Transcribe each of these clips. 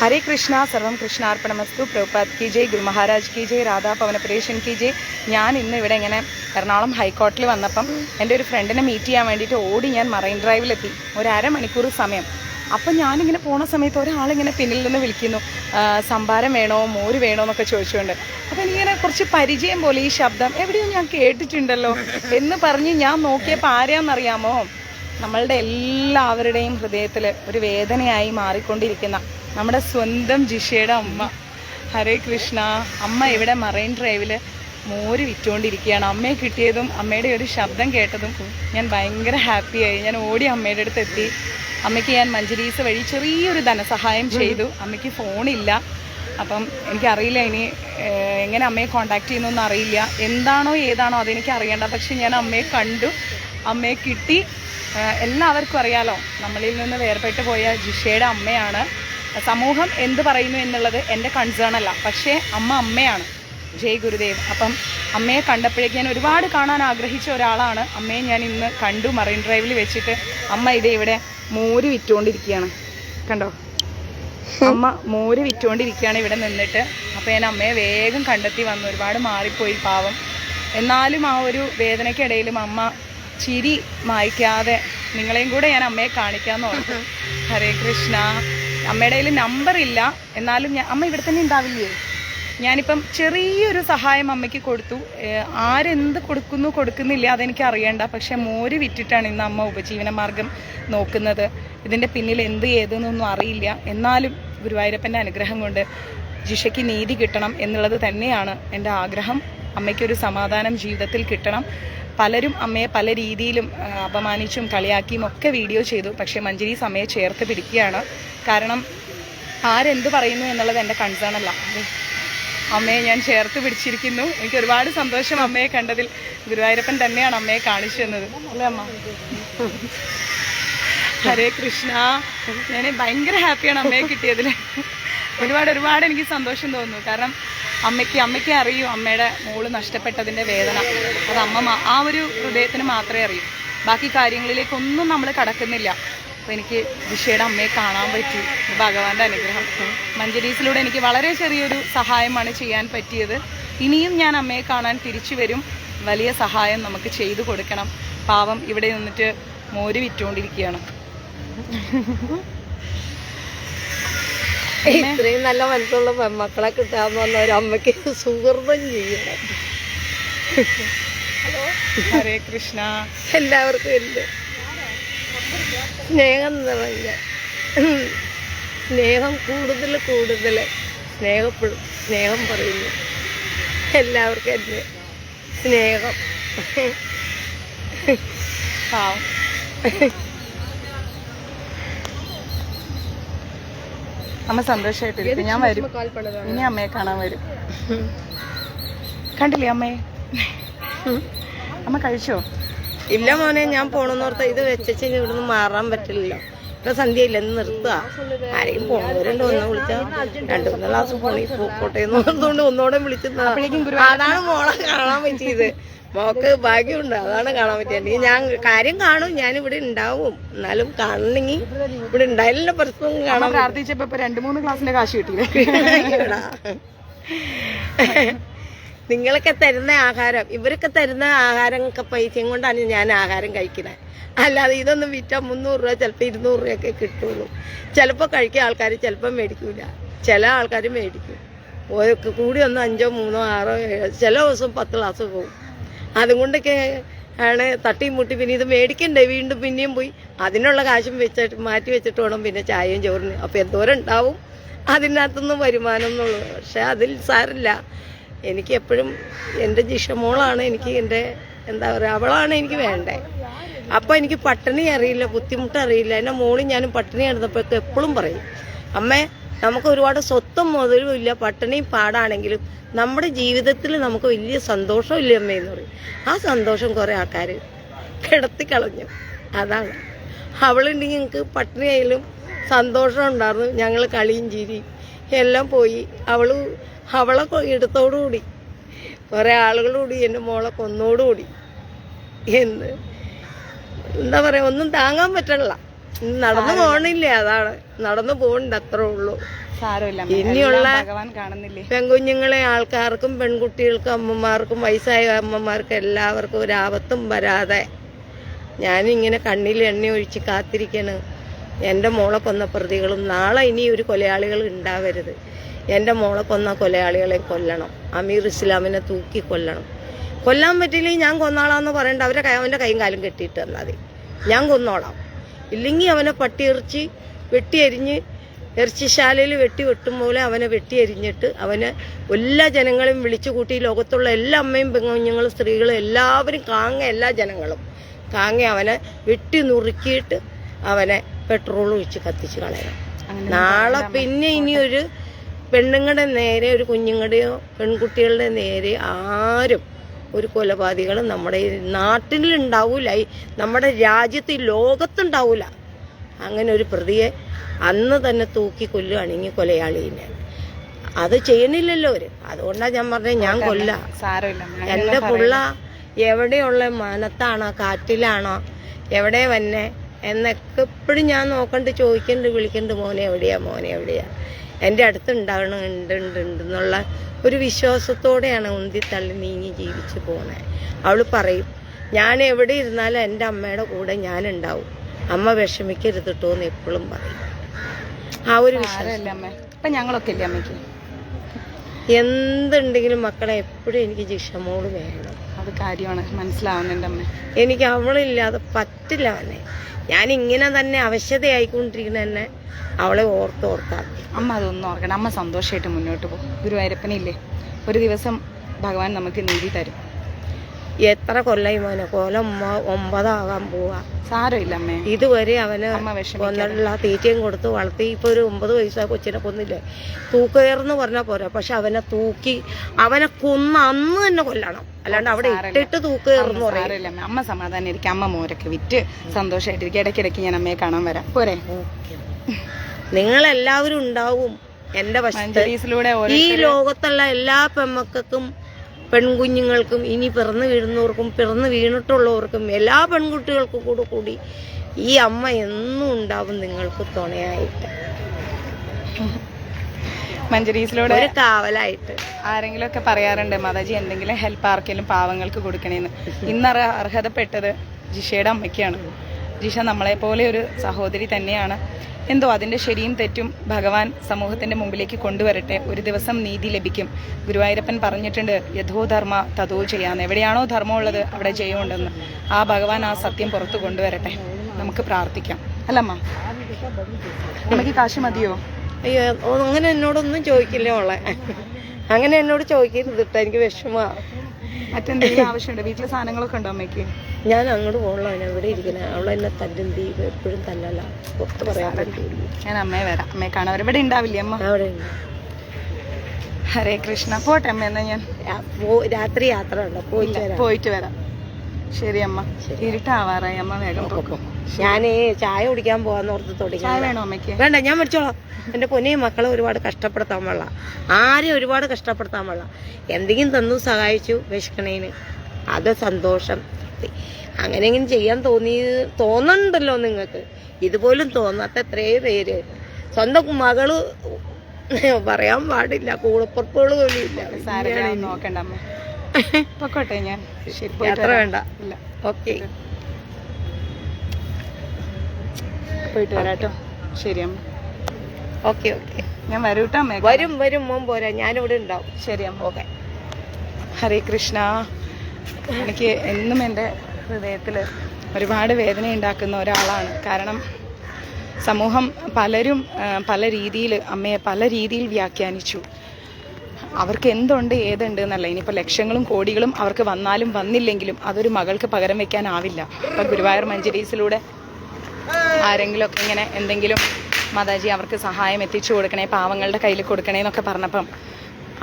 ഹരേ കൃഷ്ണ സർവം കൃഷ്ണാർപ്പണമസ്തു പ്രഭുപാത് കി ജയ് ഗുരു മഹാരാജ് കി ജയ് രാധാ പവനപുരേഷൻ കി ജയ് ഞാൻ ഇന്ന് ഇവിടെ ഇങ്ങനെ എറണാകുളം ഹൈക്കോർട്ടിൽ വന്നപ്പം എന്റെ ഒരു ഫ്രണ്ടിനെ മീറ്റ് ചെയ്യാൻ വേണ്ടിയിട്ട് ഓടി ഞാൻ മറൈൻ ഡ്രൈവിലെത്തി. ഒരു അരമണിക്കൂർ സമയം. അപ്പം ഞാനിങ്ങനെ പോണ സമയത്ത് ഒരാളിങ്ങനെ പിന്നിൽ നിന്ന് വിളിക്കുന്നു. "ആ, സംഭാരം വേണോ മോര് വേണോ എന്നൊക്കെ ചോദിച്ചുകൊണ്ട്. അപ്പം എനിക്കിങ്ങനെ കുറച്ച് പരിചയം പോലെ ഈ ശബ്ദം എവിടെയോ ഞാൻ കേട്ടിട്ടുണ്ടല്ലോ എന്ന് പറഞ്ഞ് ഞാൻ നോക്കിയപ്പോൾ ആരെയാണെന്നറിയാമോ നമ്മളുടെ എല്ലാവരുടെയും ഹൃദയത്തിൽ ഒരു വേദനയായി മാറിക്കൊണ്ടിരിക്കുന്ന നമ്മുടെ സ്വന്തം ജിഷയുടെ അമ്മ. ഹരേ കൃഷ്ണ. അമ്മ ഇവിടെ മറൈൻ ഡ്രൈവിൽ മോര് വിറ്റുകൊണ്ടിരിക്കുകയാണ് അമ്മയെ കിട്ടിയതും അമ്മയുടെ ഒരു ശബ്ദം കേട്ടതും ഞാൻ ഭയങ്കര ഹാപ്പിയായി. ഞാൻ ഓടി അമ്മയുടെ അടുത്ത് എത്തി അമ്മയ്ക്ക് ഞാൻ മഞ്ജരീസ് വഴി ചെറിയൊരു ധനസഹായം ചെയ്തു. അമ്മയ്ക്ക് ഫോണില്ല. അപ്പം എനിക്കറിയില്ല ഇനി എങ്ങനെ അമ്മയെ കോണ്ടാക്ട് ചെയ്യുന്നൊന്നും അറിയില്ല. എന്താണോ ഏതാണോ അതെനിക്ക് അറിയേണ്ട. പക്ഷെ ഞാൻ അമ്മയെ കണ്ടു. അമ്മയെ കിട്ടി. എല്ലാവർക്കും അറിയാലോ. നമ്മളിൽ നിന്ന് വേർപെട്ട് പോയ ജിഷയുടെ അമ്മയാണ്. സമൂഹം എന്ത് പറയുന്നു എന്നുള്ളത് എന്റെ കൺസേൺ അല്ല. പക്ഷേ അമ്മ അമ്മയാണ്. ജയ് ഗുരുദേവ്. അപ്പം അമ്മയെ കണ്ടപ്പോഴേക്ക് ഞാൻ ഒരുപാട് കാണാൻ ആഗ്രഹിച്ച ഒരാളാണ്. അമ്മയെ ഞാൻ ഇന്ന് കണ്ടു. മറൈൻ ഡ്രൈവിൽ വെച്ചിട്ട് അമ്മ ഇതേ ഇവിടെ മോര് വിറ്റുകൊണ്ടിരിക്കുകയാണ് കണ്ടോ? അമ്മ മോര് വിറ്റുകൊണ്ടിരിക്കുകയാണ് ഇവിടെ നിന്നിട്ട്. അപ്പോൾ ഞാൻ അമ്മയെ വേഗം കണ്ടെത്തി വന്നു. ഒരുപാട് മാറിപ്പോയി പാവം. എന്നാലും ആ ഒരു വേദനയ്ക്കിടയിലും അമ്മ ചിരി മായ്ക്കാതെ നിങ്ങളെയും കൂടെ ഞാൻ അമ്മയെ കാണിക്കാമെന്ന് ഓർത്തു. ഹരേ കൃഷ്ണ. അമ്മയുടെ കയ്യിൽ നമ്പർ ഇല്ല. എന്നാലും ഞാൻ അമ്മ ഇവിടെ തന്നെ ഉണ്ടാവില്ലേ? ഞാനിപ്പം ചെറിയൊരു സഹായം അമ്മയ്ക്ക് കൊടുത്തു. ആരെന്ത് കൊടുക്കുന്നു കൊടുക്കുന്നില്ല അതെനിക്ക് അറിയണ്ട. പക്ഷെ മോര് വിറ്റിട്ടാണ് ഇന്ന് അമ്മ ഉപജീവന മാർഗം നോക്കുന്നത്. ഇതിന്റെ പിന്നിൽ എന്ത് ഏതെന്നൊന്നും അറിയില്ല. എന്നാലും ഗുരുവായൂരപ്പന്റെ അനുഗ്രഹം കൊണ്ട് ജിഷയ്ക്ക് നീതി കിട്ടണം എന്നുള്ളത് തന്നെയാണ് എന്റെ ആഗ്രഹം. അമ്മയ്ക്കൊരു സമാധാനം ജീവിതത്തിൽ കിട്ടണം. പലരും അമ്മയെ പല രീതിയിലും അപമാനിച്ചും കളിയാക്കിയും ഒക്കെ വീഡിയോ ചെയ്തു. പക്ഷേ മഞ്ജരി അമ്മയെ ചേർത്ത് പിടിക്കുകയാണ്. കാരണം ആരെന്ത് പറയുന്നു എന്നുള്ളത് എന്റെ കൺസേൺ അല്ല. അമ്മയെ ഞാൻ ചേർത്ത് പിടിച്ചിരിക്കുന്നു. എനിക്ക് ഒരുപാട് സന്തോഷം അമ്മയെ കണ്ടതിൽ. ഗുരുവായൂരപ്പൻ തന്നെയാണ് അമ്മയെ കാണിച്ചു തന്നത്. അല്ലേ അമ്മ? ഹരേ കൃഷ്ണ. ഞാൻ ഭയങ്കര ഹാപ്പിയാണ് അമ്മയെ കിട്ടിയതിൽ. ഒരുപാട് ഒരുപാട് എനിക്ക് സന്തോഷം തോന്നുന്നു. കാരണം അമ്മയ്ക്ക് അമ്മയ്ക്ക് അറിയൂ അമ്മയുടെ മോൾ നഷ്ടപ്പെട്ടതിന്റെ വേദന. അത് അമ്മ ആ ഒരു ഹൃദയത്തിന് മാത്രമേ അറിയൂ. ബാക്കി കാര്യങ്ങളിലേക്കൊന്നും നമ്മൾ കടക്കുന്നില്ല. അപ്പോൾ എനിക്ക് ജിഷയുടെ അമ്മയെ കാണാൻ പറ്റി. ഭഗവാന്റെ അനുഗ്രഹം. മഞ്ചരീസിലൂടെ എനിക്ക് വളരെ ചെറിയൊരു സഹായമാണ് ചെയ്യാൻ പറ്റിയത്. ഇനിയും ഞാൻ അമ്മയെ കാണാൻ തിരിച്ചു വരും. വലിയ സഹായം നമുക്ക് ചെയ്തു കൊടുക്കണം. പാവം ഇവിടെ നിന്നിട്ട് മോര് വിറ്റുകൊണ്ടിരിക്കുകയാണ്. ഇത്രയും നല്ല മനസ്സുള്ള പെൺമക്കളെ കിട്ടാന്ന് പറഞ്ഞ ഒരു അമ്മയ്ക്ക് സുഹൃതം ചെയ്യണം. ഹരേ കൃഷ്ണ. എല്ലാവർക്കും ഉണ്ട് സ്നേഹം നിറഞ്ഞ സ്നേഹം കൂടുതൽ കൂടുതൽ സ്നേഹപ്പെടും. സ്നേഹം പറയുന്നു. എല്ലാവർക്കും എന്റെ സ്നേഹം. പാവം. അമ്മ സന്തോഷമായിട്ടിരിക്കും ഞാൻ വരും. ഇനി അമ്മയെ കാണാൻ വരും. കണ്ടില്ലേ അമ്മയെ അമ്മ കഴിച്ചോ? ഇല്ല മോനെ ഞാൻ പോണെന്നോർത്ത ഇത് വെച്ചു ഇവിടുന്ന് മാറാൻ പറ്റില്ലല്ലോ. ഇപ്പൊ സന്ധ്യ ഇല്ല നിർത്തുക ആരെയും പോണവരല്ലോ ഒന്ന് വിളിച്ച രണ്ടു മൂന്ന് ക്ലാസ് പോണി പോട്ടെ എന്ന് പറഞ്ഞുകൊണ്ട് ഒന്നുകൂടെ വിളിച്ചത് അതാണ് മോളെ കാണാൻ പറ്റിയത്. മോക്ക് ഭാഗ്യമുണ്ട്. അതാണ് കാണാൻ പറ്റിയത് ഞാൻ കാര്യം കാണും. ഞാൻ ഇവിടെ ഉണ്ടാവും. എന്നാലും കാണണമെങ്കിൽ ഇവിടെ ഉണ്ടായാലും പ്രശ്നം കാണാൻ പ്രാർത്ഥിച്ചപ്പോ ഇപ്പൊ രണ്ടു മൂന്ന് ക്ലാസ്സിന്റെ കാശ് കിട്ടിയില്ലേ. നിങ്ങളൊക്കെ തരുന്ന ആഹാരം ഇവരൊക്കെ തരുന്ന ആഹാരം ഒക്കെ പൈസയും കൊണ്ടാണ് ഞാൻ ആഹാരം കഴിക്കുന്നത് അല്ലാതെ ഇതൊന്നും വിറ്റാൽ മുന്നൂറ് രൂപ ചിലപ്പോൾ ഇരുന്നൂറ് രൂപയൊക്കെ കിട്ടുള്ളൂ. ചിലപ്പോൾ കഴിക്കുന്ന ആൾക്കാർ ചിലപ്പോൾ മേടിക്കൂല. ചില ആൾക്കാർ മേടിക്കും. ഓരോ കൂടി ഒന്ന് അഞ്ചോ മൂന്നോ ആറോ ഏഴോ ചില ദിവസം പത്ത് ക്ലാസ് പോകും. അതും കൊണ്ടൊക്കെ ആണ് തട്ടിയും മുട്ടി പിന്നെ ഇത് മേടിക്കണ്ടേ വീണ്ടും പിന്നെയും പോയി. അതിനുള്ള കാശും വെച്ചിട്ട് മാറ്റി വെച്ചിട്ട് വേണം പിന്നെ ചായയും ചോറിന്. അപ്പോൾ എന്തോരം ഉണ്ടാവും അതിനകത്തുനിന്ന് വരുമാനം എന്നുള്ളത്. പക്ഷേ അതിൽ സാരില്ല എനിക്ക് എപ്പോഴും എന്റെ ജിഷമോളാണ് എനിക്ക് എന്റെ എന്താ പറയുക അവളാണ് എനിക്ക് വേണ്ടേ. അപ്പോൾ എനിക്ക് പട്ടിണി അറിയില്ല ബുദ്ധിമുട്ട് അറിയില്ല. എന്റെ മോളും ഞാനും പട്ടിണി കിടന്നപ്പോഴൊക്കെ എപ്പോഴും പറയും അമ്മേ നമുക്ക് ഒരുപാട് സ്വത്തും മുതലും ഇല്ല പട്ടിണിയും പാടാണെങ്കിലും നമ്മുടെ ജീവിതത്തിൽ നമുക്ക് വലിയ സന്തോഷമില്ല അമ്മ എന്ന് പറയും. ആ സന്തോഷം കുറേ ആൾക്കാർ കിടത്തിക്കളഞ്ഞു അതാണ്. അവളുണ്ടെങ്കിൽ ഞങ്ങൾക്ക് പട്ടിണിയായാലും സന്തോഷം ഉണ്ടായിരുന്നു. ഞങ്ങൾ കളിയും ചിരിയും എല്ലാം പോയി. അവൾ അവളെ എടുത്തോടുകൂടി കുറേ ആളുകളോടി എന്റെ മോളെ കൊന്നോടുകൂടി എന്ന് എന്താ പറയുക ഒന്നും താങ്ങാൻ പറ്റണില്ല. നടന്നു പോണില്ല അതാണ്. നടന്നു പോകണ്ട അത്രേ ഉള്ളൂ. സാരമില്ല. ഇനിയുള്ള- ഭഗവാൻ കാണുന്നില്ലേ? പെൺകുഞ്ഞുങ്ങളെ ആൾക്കാർക്കും പെൺകുട്ടികൾക്കും അമ്മമാർക്കും വയസ്സായ അമ്മമാർക്കും എല്ലാവർക്കും ഒരു ആപത്തും വരാതെ ഞാനിങ്ങനെ കണ്ണിൽ എണ്ണ ഒഴിച്ച് കാത്തിരിക്കണ്. എന്റെ മോളെ കൊന്ന പ്രതികളും നാളെ ഇനി ഒരു കൊലയാളികൾ ഉണ്ടാവരുത്. എന്റെ മോളെ കൊന്ന കൊലയാളികളെ കൊല്ലണം. അമീർ ഇസ്ലാമിനെ തൂക്കി കൊല്ലണം. കൊല്ലാൻ പറ്റില്ലെങ്കിൽ ഞാൻ കൊന്നാളാന്ന് പറയണ്ട. അവരെ അവന്റെ കൈയും കാലും കെട്ടിയിട്ട് തന്നാൽ മതി. ഞാൻ കൊന്നോളാം. ഇല്ലെങ്കിൽ അവനെ പട്ടിയിറച്ചി വെട്ടിയരിഞ്ഞ് ഇറച്ചിശാലയിൽ വെട്ടി വെട്ടും പോലെ അവനെ വെട്ടിയരിഞ്ഞിട്ട് അവനെ എല്ലാ ജനങ്ങളെയും വിളിച്ചു കൂട്ടി ലോകത്തുള്ള എല്ലാ അമ്മയും പെങ്ങുഞ്ഞുങ്ങളും സ്ത്രീകളും എല്ലാവരും കാങ്ങ എല്ലാ ജനങ്ങളും കാങ്ങ അവനെ വെട്ടി നുറുക്കിയിട്ട് അവനെ പെട്രോൾ ഒഴിച്ച് കത്തിച്ച് കളയണം. നാളെ പിന്നെ ഇനി ഒരു പെണ്ണുങ്ങളുടെ നേരെ ഒരു കുഞ്ഞുങ്ങളുടെയോ പെൺകുട്ടികളുടെ നേരെ ആരും ഒരു കൊലപാതകളും നമ്മുടെ ഈ നാട്ടിലുണ്ടാവൂല. ഈ നമ്മുടെ രാജ്യത്ത് ഈ ലോകത്തുണ്ടാവൂല. അങ്ങനെ ഒരു പ്രതിയെ അന്ന് തന്നെ തൂക്കി കൊല്ലുകയാണെങ്കിൽ കൊലയാളീനെ അത് ചെയ്യണില്ലല്ലോ അവർ. അതുകൊണ്ടാണ് ഞാൻ പറഞ്ഞത് ഞാൻ കൊല്ല. എന്റെ പുള്ള എവിടെയുള്ള മനത്താണോ കാറ്റിലാണോ എവിടെ വന്നെ എന്നൊക്കെ എപ്പോഴും ഞാൻ നോക്കണ്ട് ചോദിക്കണ്ട് വിളിക്കണ്ട് മോനെ എവിടെയാ മോനെ എവിടെയാ. എന്റെ അടുത്ത് ഉണ്ടാകണം ഉണ്ട് ഉണ്ട് ഉണ്ട് എന്നുള്ള ഒരു വിശ്വാസത്തോടെയാണ് ഉന്തി തള്ളി നീങ്ങി ജീവിച്ചു പോണേ. അവൾ പറയും ഞാൻ എവിടെ ഇരുന്നാലും എന്റെ അമ്മയുടെ കൂടെ ഞാൻ ഉണ്ടാവും അമ്മ വിഷമിക്കരുത് കേട്ടോ എന്ന് എപ്പോഴും പറയും. ആ ഒരു വിശ്വാസം. ഇപ്പൊ ഞങ്ങളൊക്കെ ഇല്ലേ അമ്മയ്ക്ക്? എന്തുണ്ടെങ്കിലും മക്കളെ എപ്പോഴും എനിക്ക് ജിഷമോൾ വേണം. അത് കാര്യമാണ്. മനസ്സിലാവുന്നുണ്ട് അമ്മ. എനിക്ക് അവളില്ലാതെ പറ്റില്ല അവനെ ഞാൻ ഇങ്ങനെ തന്നെ അവശതയായിക്കൊണ്ടിരിക്കുന്ന തന്നെ അവളെ ഓർത്ത് ഓർത്തോർത്താക്കി അമ്മ അതൊന്നും ഓർക്കണം അമ്മ സന്തോഷമായിട്ട് മുന്നോട്ട് പോകും. ഗുരുവായൂരപ്പനില്ലേ ഒരു ദിവസം ഭഗവാൻ നമുക്ക് നീതി തരും. എത്ര കൊല്ലായി മോനെ? കൊല്ലം ഒമ്പ- ഒമ്പതാകാൻ പോവാ. സാരമില്ല അമ്മേ. ഇതുവരെ അവന് ഒന്നുള്ള തീറ്റയും കൊടുത്ത് വളർത്തി ഇപ്പൊ ഒരു ഒമ്പത് വയസ്സാ കൊച്ചിനെ കൊന്നില്ലേ? തൂക്കുകയർന്ന് പറഞ്ഞാൽ പോരാ. പക്ഷെ അവനെ തൂക്കി അവനെ കൊന്ന അന്ന് തന്നെ കൊല്ലണം. അല്ലാണ്ട് അവിടെ ഇട്ടിട്ട് തൂക്കുകയർന്ന് പറയാ. അമ്മ. സമാധാനിരിക്കും അമ്മ മോരൊക്കെ വിറ്റ് സന്തോഷമായിട്ടിരിക്കും ഇടയ്ക്കിടയ്ക്ക് ഞാൻ അമ്മയെ കാണാൻ വരാം. പോരെ. നിങ്ങളെല്ലാവരും ഉണ്ടാവും എന്റെ വശത്ത്. ഈ ലോകത്തുള്ള എല്ലാ പെൺമക്കൾക്കും പെൺകുഞ്ഞുങ്ങൾക്കും ഇനി പിറന്നു വീഴുന്നവർക്കും പിറന്നു വീണിട്ടുള്ളവർക്കും എല്ലാ പെൺകുട്ടികൾക്കും കൂടെ കൂടി ഈ അമ്മ എന്നും ഉണ്ടാവും നിങ്ങൾക്ക് തുണയായിട്ട്. മഞ്ചരീസിലൂടെ ഒരു കാവലായിട്ട്. ആരെങ്കിലും ഒക്കെ പറയാറുണ്ട് മാതാജി എന്തെങ്കിലും ഹെൽപ്പ് ആർക്കെങ്കിലും പാവങ്ങൾക്ക് കൊടുക്കണേന്ന്. ഇന്ന് അർഹ- അർഹതപ്പെട്ടത് ജിഷയുടെ അമ്മയ്ക്കാണ്. ജിഷ നമ്മളെപ്പോലെ ഒരു സഹോദരി തന്നെയാണ്. എന്തോ അതിന്റെ ശരിയും തെറ്റും ഭഗവാൻ സമൂഹത്തിന്റെ മുമ്പിലേക്ക് കൊണ്ടുവരട്ടെ. ഒരു ദിവസം നീതി ലഭിക്കും. ഗുരുവായൂരപ്പൻ പറഞ്ഞിട്ടുണ്ട് യഥോ ധർമ്മ തഥോ ചെയ്യാന്ന്. എവിടെയാണോ ധർമ്മം ഉള്ളത് അവിടെ ജയമുണ്ടെന്ന്. ആ ഭഗവാൻ ആ സത്യം പുറത്തു കൊണ്ടുവരട്ടെ. നമുക്ക് പ്രാർത്ഥിക്കാം. അല്ലമ്മ അമ്മയ്ക്ക് കാശ് മതിയോ? അയ്യോ അങ്ങനെ എന്നോടൊന്നും ചോദിക്കില്ല മോളെ. അങ്ങനെ എന്നോട് ചോദിക്കരുത് കേട്ടോ എനിക്ക് വിഷമാ മറ്റെന്തെങ്കിലും ആവശ്യമുണ്ട്? വീട്ടിലെ സാധനങ്ങളൊക്കെ ഉണ്ടോ അമ്മയ്ക്ക്? ഞാൻ അങ്ങോട്ട് പോകണല്ലോ ഞാൻ ഇവിടെ ഇരിക്കണേ. അവളെന്നെ തല്ലുന്തി എപ്പോഴും തല്ലല. പുറത്ത് പറയാൻ പറ്റില്ല ഞാൻ അമ്മയെ വരാം. അമ്മയെ കാണാൻ. ഇവിടെ ഉണ്ടാവില്ലേ അമ്മ? അവിടെ ഹരേ കൃഷ്ണ. പോട്ടെ അമ്മ എന്നാ ഞാൻ രാത്രി യാത്ര ഉണ്ടോ. പോയിട്ട് വരാം. പോയിട്ട് വരാം. ശരി അമ്മ. ഇരുട്ടാവാറായി. അമ്മ വേഗം പോക്കും. ഞാനേ ചായ കുടിക്കാൻ പോവാന്ന് ഓർത്ത് തുടങ്ങി വേണ്ട ഞാൻ മേടിച്ചോളാം എന്റെ പൊന്നെയും മക്കളെ ഒരുപാട് കഷ്ടപ്പെടുത്താൻ പാടില്ല. ആരെയും ഒരുപാട് കഷ്ടപ്പെടുത്താൻ പാടില്ല. എന്തെങ്കിലും തന്നു സഹായിച്ചു വിശക്കണേന്. അത് സന്തോഷം. അങ്ങനെ അങ്ങനെയെങ്കിലും ചെയ്യാൻ തോന്നി തോന്നുന്നുണ്ടല്ലോ നിങ്ങൾക്ക്. ഇതുപോലും തോന്നാത്ത എത്രയോ പേര്. സ്വന്തം മകൾ പറയാൻ പാടില്ല. കൂടപ്പുറപ്പുകൾ പോലും ഇല്ല. നോക്കണ്ട പൊക്കോട്ടെ ഞാൻ. പോയിട്ട് വരാം. വരാട്ടോ ശരി അമ്മ. Okay okay. ഞാൻ വരൂട്ടോ അമ്മ. വരും വരും മോൻ പോരാ. ഞാനിവിടെ ഉണ്ടാവും. ശരി അമ്മ. ഓക്കെ. ഹരേ കൃഷ്ണ. എനിക്ക് എന്നും എന്റെ ഹൃദയത്തിൽ ഒരുപാട് വേദന ഉണ്ടാക്കുന്ന ഒരാളാണ്. കാരണം സമൂഹം പലരും പല രീതിയിൽ അമ്മയെ പല രീതിയിൽ വ്യാഖ്യാനിച്ചു. അവർക്ക് എന്തുണ്ട് ഏതുണ്ട് എന്നല്ല. ഇനിയിപ്പോൾ ലക്ഷങ്ങളും കോടികളും അവർക്ക് വന്നാലും വന്നില്ലെങ്കിലും അതൊരു മകൾക്ക് പകരം വെക്കാനാവില്ല. ഇപ്പം ഗുരുവായൂർ മഞ്ചരീസിലൂടെ ആരെങ്കിലും ഒക്കെ ഇങ്ങനെ എന്തെങ്കിലും മാതാജി അവർക്ക് സഹായം എത്തിച്ചു കൊടുക്കണേ പാവങ്ങളുടെ കയ്യിൽ കൊടുക്കണേ എന്നൊക്കെ പറഞ്ഞപ്പം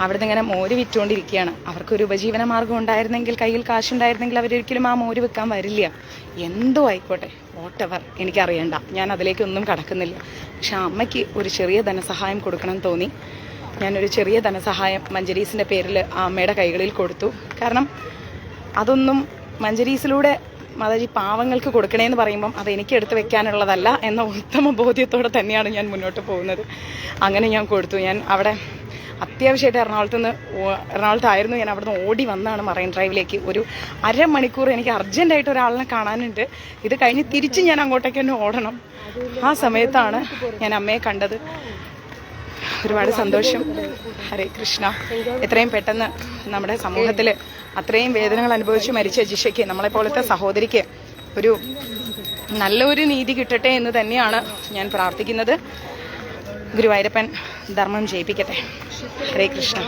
അവിടുന്ന് ഇങ്ങനെ മോര് വിറ്റുകൊണ്ടിരിക്കുകയാണ് അവർക്കൊരു ഉപജീവന മാർഗം ഉണ്ടായിരുന്നെങ്കിൽ കയ്യിൽ കാശുണ്ടായിരുന്നെങ്കിൽ അവരൊരിക്കലും ആ മോര് വിൽക്കാൻ വരില്ല. എന്തോ ആയിക്കോട്ടെ വോട്ടവർ എനിക്കറിയണ്ട. ഞാൻ അതിലേക്കൊന്നും കടക്കുന്നില്ല. പക്ഷെ അമ്മയ്ക്ക് ഒരു ചെറിയ ധനസഹായം കൊടുക്കണം തോന്നി. ഞാനൊരു ചെറിയ ധനസഹായം മഞ്ചരീസിന്റെ പേരിൽ ആ അമ്മയുടെ കൈകളിൽ കൊടുത്തു. കാരണം അതൊന്നും മഞ്ചരീസിലൂടെ മാതാജി പാവങ്ങൾക്ക് കൊടുക്കണേന്ന് പറയുമ്പം അത് എനിക്ക് എടുത്ത് വെക്കാനുള്ളതല്ല എന്ന ഉത്തമ ബോധ്യത്തോടെ തന്നെയാണ് ഞാൻ മുന്നോട്ട് പോകുന്നത്. അങ്ങനെ ഞാൻ കൊടുത്തു. ഞാൻ അവിടെ അത്യാവശ്യമായിട്ട് എറണാകുളത്ത് നിന്ന് എറണാകുളത്തായിരുന്നു. ഞാൻ അവിടുന്ന് ഓടി വന്നാണ് മറൈൻ ഡ്രൈവിലേക്ക്. ഒരു അരമണിക്കൂർ എനിക്ക് അർജന്റായിട്ട് ഒരാളിനെ കാണാനുണ്ട്. ഇത് കഴിഞ്ഞ് തിരിച്ച് ഞാൻ അങ്ങോട്ടേക്ക് തന്നെ ഓടണം. ആ സമയത്താണ് ഞാൻ അമ്മയെ കണ്ടത്. ഒരുപാട് സന്തോഷം. ഹരേ കൃഷ്ണ. എത്രയും പെട്ടെന്ന് നമ്മുടെ സമൂഹത്തിൽ അത്രയും വേദനകൾ അനുഭവിച്ച് മരിച്ച ജിഷയ്ക്ക് നമ്മളെപ്പോലത്തെ സഹോദരിക്ക് ഒരു നല്ലൊരു നീതി കിട്ടട്ടെ എന്ന് തന്നെയാണ് ഞാൻ പ്രാർത്ഥിക്കുന്നത്. ഗുരുവായൂരപ്പൻ ധർമ്മം ജയിപ്പിക്കട്ടെ. ഹരേ കൃഷ്ണ.